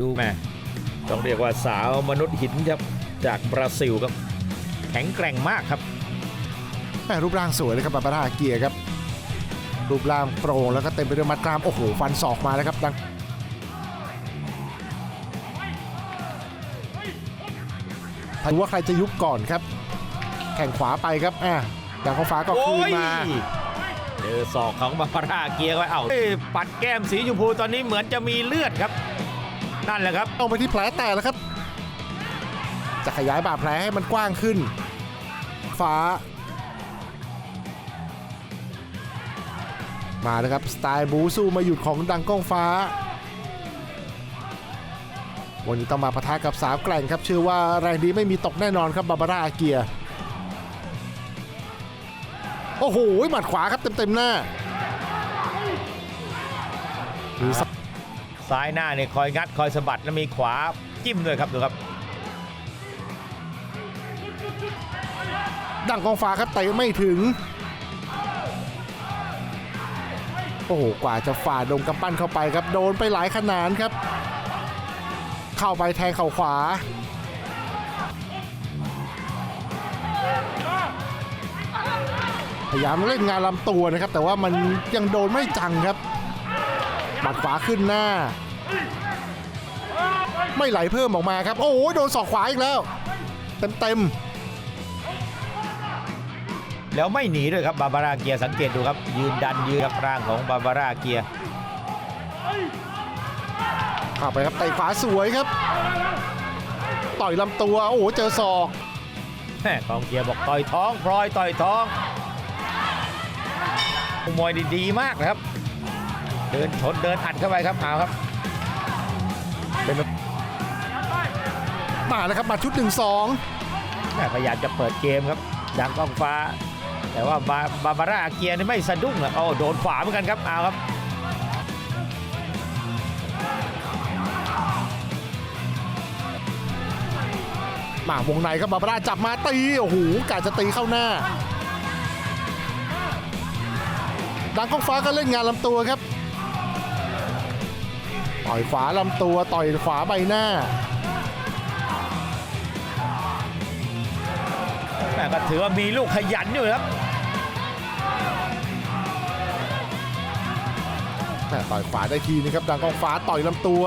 ดูแม่ต้องเรียกว่าสาวมนุษย์หินครับจากบราซิลครับ แข็งแกร่งมากครับแม่รูปร่างสวยเลยครับบาบาร่าอาเกียครับ รูปร่างโปร่งแล้วก็เต็มไปด้วยมัดกล้าม โอ้โห ฟันศอกมาแล้วครับดังดูว่าใครจะยุบก่อนครับ แข่งขวาไปครับอะดังของฟ้าก็คืนมาโอ้ยเจอศอกของบาบาร่าเกียร์ไว้เอ้าเอ้ยปัดแก้มสีชมพูตอนนี้เหมือนจะมีเลือดครับ นั่นแหละครับต้องไปที่แผลแตกแล้วครับ จะขยายบาดแผลให้มันกว้างขึ้น ฟ้า มาเลยครับ สไตล์บูสู้มาหยุดของดังก้องฟ้า วันนี้ต้องมาปะทะกับสาวแกร่งครับเชื่อว่าแรงดีไม่มีตกแน่นอนครับบาบาร่าอาเกียโอ้โหหมัดขวาครับเต็มๆหน้ามีส ซ้ายหน้าเนี่ยคอยงัดคอยสะบัดแล้วมีขวาจิ้มด้วยครับดูครับดั่งกองฟ้าครับเตะไม่ถึง โอ้โหกว่าจะฝ่าดงกำปั้นเข้าไปครับ โดนไปหลายขนานครับ เข้าไปแทงเข่าขวา พยายามเล่นงานลำตัวนะครับ แต่ว่ามันยังโดนไม่จังครับ มัดขวาขึ้นหน้า ไม่ไหลเพิ่มออกมาครับ โอ้โหโดนศอกขวาอีกแล้ว เต็มเต็มๆแล้วไม่หนีด้วยครับบาบาร่าเกียร์สังเกตดูครับ ยืนดันยืนครับร่างของบาบาร่าเกียร์เข้าไปครับเตะขวาสวยครับ ต่อยลำตัวโอ้โหเจอศอกแม่กองเกียร์บอกต่อยท้องพลอยต่อยท้องมวยดีๆมากนะครับ เดินชนเดินอัดเข้าไปครับเอาครับเป็นมาแล้วครับมาชุด1แม่พยายามจะเปิดเกมครับดังกองฟ้า แต่ว่าบาบาบาร่าเกียร์นี่ไม่สะดุ้งอะโอ้โดนขวาเหมือนกันครับเอาครับ2มาวงในครับบาบาร่าจับมาตีโอ้โหกาจะตีเข้าหน้าดังกองฟ้าก็เล่นงานลำตัวครับ ต่อยขวาลำตัวต่อยขวาใบหน้าแม่ก็ถือว่ามีลูกขยันอยู่ครับแต่ต่อยขวาได้ทีนึงครับดังกองฟ้าต่อยลำตัว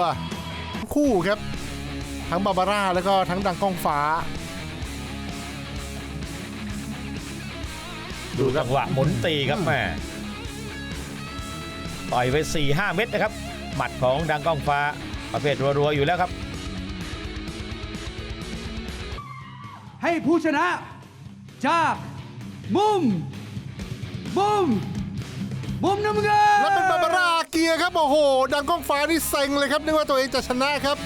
ทั้งคู่ครับ ทั้งบาบาร่าแล้วก็ทั้งดังกองฟ้า ดูจังหวะหมุนตีครับแม่ต่อยไป4ี่ห้าเม็ดนะครับ หมัดของดังก้องฟ้าประเภทรัวๆอยู่แล้วครับ ให้ผู้ชนะจากมุม มุม มุมน้ำเงิน แล้วเป็นบาบาร่าเกียร์ครับ โอ้โห ดังกล้องฟ้านี่เซ็งเลยครับนึกว่าตัวเองจะชนะครับ